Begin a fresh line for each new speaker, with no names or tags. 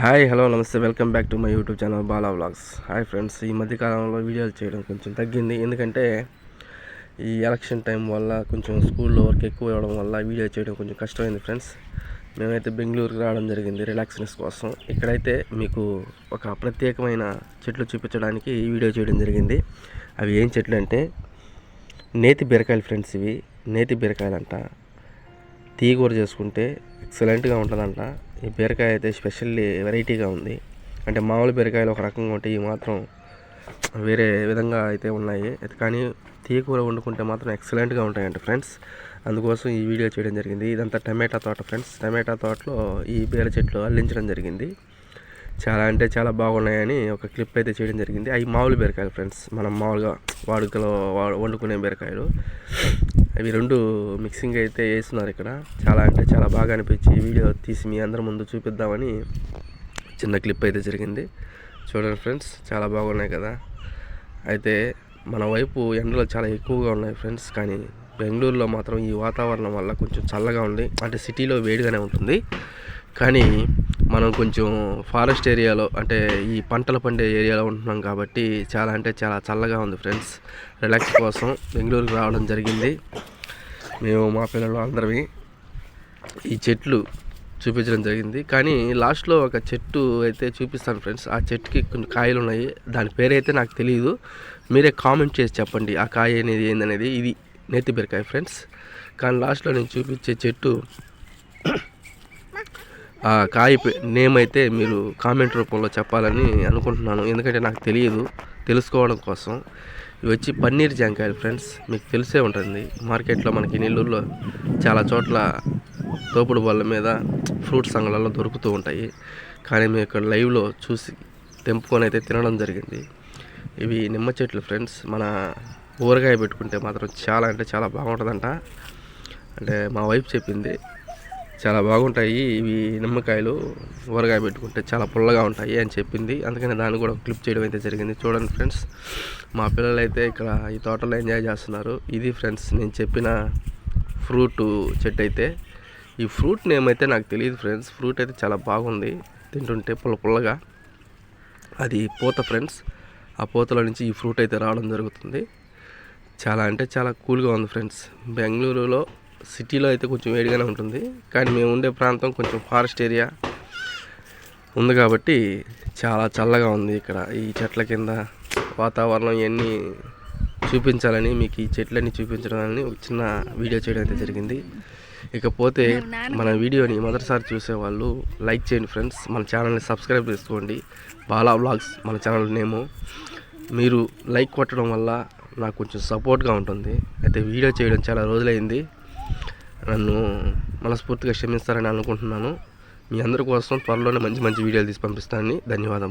Hi hello నమస్తే welcome back to my YouTube channel Bala vlogs. Hi friends ఈ మధ్యకాలంలో వీడియోలు చేయడం కొంచెం తగ్గింది. ఎందుకంటే ఈ ఎలక్షన్ టైం వల్ల కొంచెం స్కూల్లో వర్క్ ఎక్కువ ఇవ్వడం వల్ల వీడియో చేయడం కొంచెం కష్టమైంది ఫ్రెండ్స్. మేమైతే బెంగళూరుకి రావడం జరిగింది రిలాక్స్నెస్ కోసం. ఇక్కడైతే మీకు ఒక ప్రత్యేకమైన చెట్లు చూపించడానికి ఈ వీడియో చేయడం జరిగింది. అవి ఏం చెట్లు అంటే నేతి బీరకాయలు ఫ్రెండ్స్ ఇవి. నేతి బీరకాయలు అంట తీగూర చేసుకుంటే ఎక్సలెంట్గా ఉంటుందంట. ఈ బీరకాయ అయితే స్పెషల్లీ వెరైటీగా ఉంది. అంటే మామూలు బీరకాయలు ఒక రకంగా ఉంటాయి ఇవి మాత్రం వేరే విధంగా అయితే ఉన్నాయి. కానీ కానీ కూర వండుకుంటే మాత్రం ఎక్సలెంట్గా ఉంటాయండి ఫ్రెండ్స్. అందుకోసం ఈ వీడియో చేయడం జరిగింది. ఇదంతా టమాటా తోట ఫ్రెండ్స్. టమాటా తోటలో ఈ బీర చెట్లు అల్లించడం జరిగింది. చాలా అంటే చాలా బాగున్నాయని ఒక క్లిప్ అయితే చేయడం జరిగింది. అవి మామూలు బీరకాయలు ఫ్రెండ్స్. మనం మామూలుగా వాడుకలో వండుకునే బీరకాయలు. అవి రెండు మిక్సింగ్ అయితే వేస్తున్నారు ఇక్కడ. చాలా అంటే చాలా బాగా అనిపించి వీడియో తీసి మీ అందరి ముందు చూపిద్దామని చిన్న క్లిప్ అయితే జరిగింది. చూడండి ఫ్రెండ్స్ చాలా బాగున్నాయి కదా. అయితే మన వైపు ఎండలు చాలా ఎక్కువగా ఉన్నాయి ఫ్రెండ్స్. కానీ బెంగళూరులో మాత్రం ఈ వాతావరణం వల్ల కొంచెం చల్లగా ఉంది. అంటే సిటీలో వేడిగానే ఉంటుంది. కానీ మనం కొంచెం ఫారెస్ట్ ఏరియాలో అంటే ఈ పంటలు పండే ఏరియాలో ఉంటున్నాం కాబట్టి చాలా అంటే చాలా చల్లగా ఉంది ఫ్రెండ్స్. రిలాక్స్ కోసం బెంగళూరుకి రావడం జరిగింది. మేము మా పిల్లలు అందరమే ఈ చెట్లు చూపించడం జరిగింది. కానీ లాస్ట్లో ఒక చెట్టు అయితే చూపిస్తాను ఫ్రెండ్స్. ఆ చెట్టుకి కొన్ని కాయలు ఉన్నాయి. దాని పేరైతే నాకు తెలియదు మీరే కామెంట్ చేసి చెప్పండి. ఆ కాయ అనేది ఏందనేది. ఇది నేతి బీరకాయ ఫ్రెండ్స్. కానీ లాస్ట్లో నేను చూపించే చెట్టు ఆ కాయ నేమ్ అయితే మీరు కామెంట్ రూపంలో చెప్పాలని అనుకుంటున్నాను. ఎందుకంటే నాకు తెలియదు. తెలుసుకోవడం కోసం. ఇవి వచ్చి పన్నీర్ జాంకాయలు ఫ్రెండ్స్. మీకు తెలిసే ఉంటుంది. మార్కెట్లో మనకి నెల్లూరులో చాలా చోట్ల తోపుడు బళ్ళ మీద ఫ్రూట్స్ అంగళ్ళలో దొరుకుతూ ఉంటాయి. కానీ మేము ఇక్కడ లైవ్లో చూసి తెంపుకొని అయితే తినడం జరిగింది. ఇవి నిమ్మ చెట్లు ఫ్రెండ్స్. మన ఊరగాయ పెట్టుకుంటే మాత్రం చాలా అంటే చాలా బాగుంటుందంట. అంటే మా వైఫ్ చెప్పింది చాలా బాగుంటాయి. ఇవి నిమ్మకాయలు ఊరగాయ పెట్టుకుంటే చాలా పుల్లగా ఉంటాయి అని చెప్పింది. అందుకని దాన్ని కూడా క్లిప్ చేయడం అయితే జరిగింది. చూడండి ఫ్రెండ్స్ మా పిల్లలు అయితే ఇక్కడ ఈ తోటలో ఎంజాయ్ చేస్తున్నారు. ఇది ఫ్రెండ్స్ నేను చెప్పిన ఫ్రూట్ చెట్టు అయితే. ఈ ఫ్రూట్ నేమ్ అయితే నాకు తెలియదు ఫ్రెండ్స్. ఫ్రూట్ అయితే చాలా బాగుంది. తింటుంటే పుల్ల పుల్లగా. అది పూత ఫ్రెండ్స్. ఆ పూతలో నుంచి ఈ ఫ్రూట్ అయితే రావడం జరుగుతుంది. చాలా అంటే చాలా కూల్గా ఉంది ఫ్రెండ్స్. బెంగళూరులో సిటీలో అయితే కొంచెం వేడిగానే ఉంటుంది. కానీ మేము ఉండే ప్రాంతం కొంచెం ఫారెస్ట్ ఏరియా ఉంది కాబట్టి చాలా చల్లగా ఉంది ఇక్కడ. ఈ చెట్ల కింద వాతావరణం ఇవన్నీ చూపించాలని మీకు ఈ చెట్లన్నీ చూపించడాలని ఒక చిన్న వీడియో చేయడం అయితే జరిగింది. ఇకపోతే మన వీడియోని మొదటిసారి చూసేవాళ్ళు లైక్ చేయండి ఫ్రెండ్స్. మన ఛానల్ని సబ్స్క్రైబ్ చేసుకోండి. బాలా వ్లాగ్స్ మన ఛానల్ నేము. మీరు లైక్ కొట్టడం వల్ల నాకు కొంచెం సపోర్ట్గా ఉంటుంది. అయితే వీడియో చేయడం చాలా రోజులైంది. నన్ను మనస్ఫూర్తిగా క్షమిస్తారని అనుకుంటున్నాను. మీ అందరి కోసం త్వరలోనే మంచి మంచి వీడియోలు తీసి పంపిస్తానని ధన్యవాదం